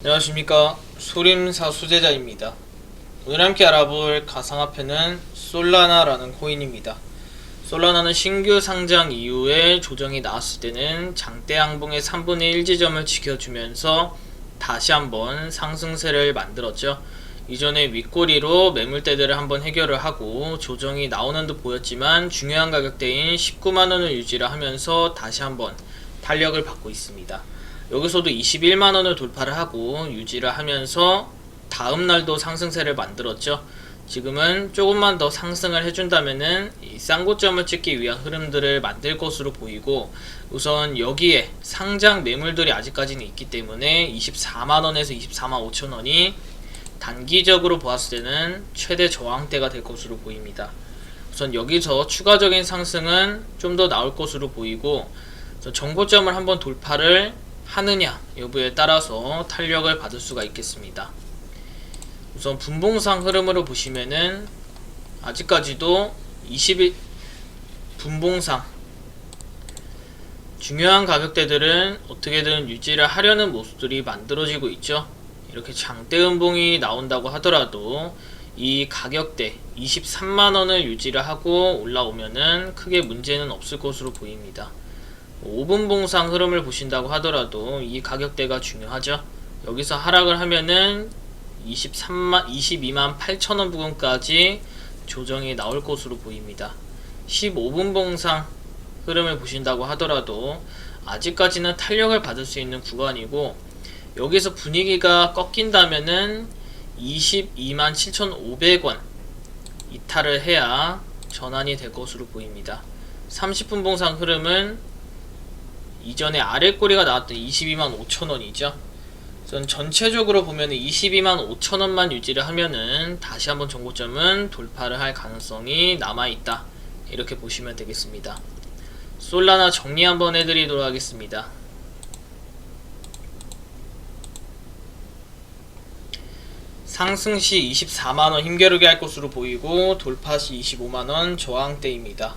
안녕하십니까. 소림사 수제자입니다. 오늘 함께 알아볼 가상화폐는 솔라나라는 코인입니다. 솔라나는 신규 상장 이후에 조정이 나왔을 때는 장대 항봉의 3분의 1 지점을 지켜주면서 다시 한번 상승세를 만들었죠. 이전에 윗꼬리로 매물대들을 한번 해결을 하고 조정이 나오는 듯 보였지만 중요한 가격대인 19만원을 유지를 하면서 다시 한번 탄력을 받고 있습니다 여기서도 21만원을 돌파를 하고 유지를 하면서 다음 날도 상승세를 만들었죠. 지금은 조금만 더 상승을 해준다면은 이 쌍고점을 찍기 위한 흐름들을 만들 것으로 보이고 우선 여기에 상장 매물들이 아직까지는 있기 때문에 24만원에서 24만 5천원이 단기적으로 보았을 때는 최대 저항대가 될 것으로 보입니다. 우선 여기서 추가적인 상승은 좀 더 나올 것으로 보이고 우선 정고점을 한번 돌파를 하느냐 여부에 따라서 탄력을 받을 수가 있겠습니다. 우선 분봉상 흐름으로 보시면은 아직까지도 21 분봉상 중요한 가격대들은 어떻게든 유지를 하려는 모습들이 만들어지고 있죠. 이렇게 장대 음봉이 나온다고 하더라도 이 가격대 23만원을 유지를 하고 올라오면은 크게 문제는 없을 것으로 보입니다. 5분 봉상 흐름을 보신다고 하더라도 이 가격대가 중요하죠. 여기서 하락을 하면은 23만 22만 8천원 부근까지 조정이 나올 것으로 보입니다. 15분 봉상 흐름을 보신다고 하더라도 아직까지는 탄력을 받을 수 있는 구간이고 여기서 분위기가 꺾인다면은 22만 7,500원 이탈을 해야 전환이 될 것으로 보입니다. 30분 봉상 흐름은 이전에 아래 꼬리가 나왔던 22만 5천원이죠. 전 전체적으로 보면 22만 5천원만 유지를 하면은 다시 한번 정고점은 돌파를 할 가능성이 남아있다. 이렇게 보시면 되겠습니다. 솔라나 정리 한번 해드리도록 하겠습니다. 상승 시 24만원 힘겨루게 할 것으로 보이고 돌파 시 25만원 저항대입니다.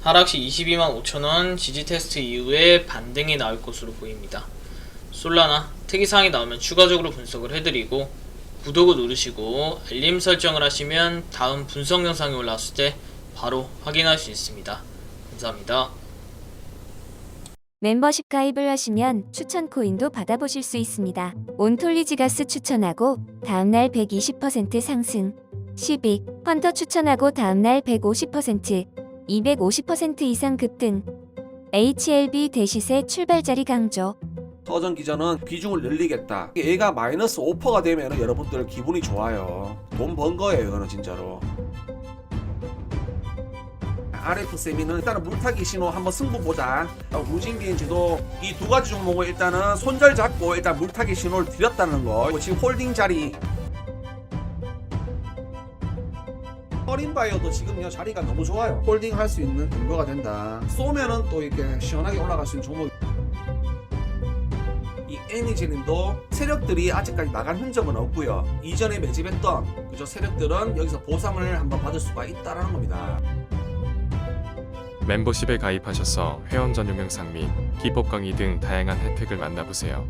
하락 시 22만 5천원 지지 테스트 이후에 반등이 나올 것으로 보입니다. 솔라나 특이사항이 나오면 추가적으로 분석을 해드리고 구독을 누르시고 알림 설정을 하시면 다음 분석 영상이 올라왔을 때 바로 확인할 수 있습니다. 감사합니다. 멤버십 가입을 하시면 추천 코인도 받아보실 수 있습니다. 온톨리지가스 추천하고 다음날 120% 상승. 12. 펀터 추천하고 다음날 150%, 250% 이상 급등. HLB 대시세 출발자리 강조. 서전 기자는 비중을 늘리겠다. 얘가 마이너스 5%가 되면 여러분들 기분이 좋아요. 돈 번 거예요, 이거는 진짜로. RF 세미는 일단은 물타기 신호 한번 승부 보자. 어, 무진기인지도 이 두 가지 종목을 일단은 손절 잡고 일단 물타기 신호를 드렸다는 거. 지금 홀딩 자리. 어린 바이어도 지금요 자리가 너무 좋아요. 홀딩 할 수 있는 근거가 된다. 쏘면은 또 이렇게 시원하게 올라갈 수 있는 종목. 이 애니제님도 세력들이 아직까지 나간 흔적은 없고요. 이전에 매집했던 그저 세력들은 여기서 보상을 한번 받을 수가 있다라는 겁니다. 멤버십에 가입하셔서 회원 전용 영상 및 기법 강의 등 다양한 혜택을 만나보세요.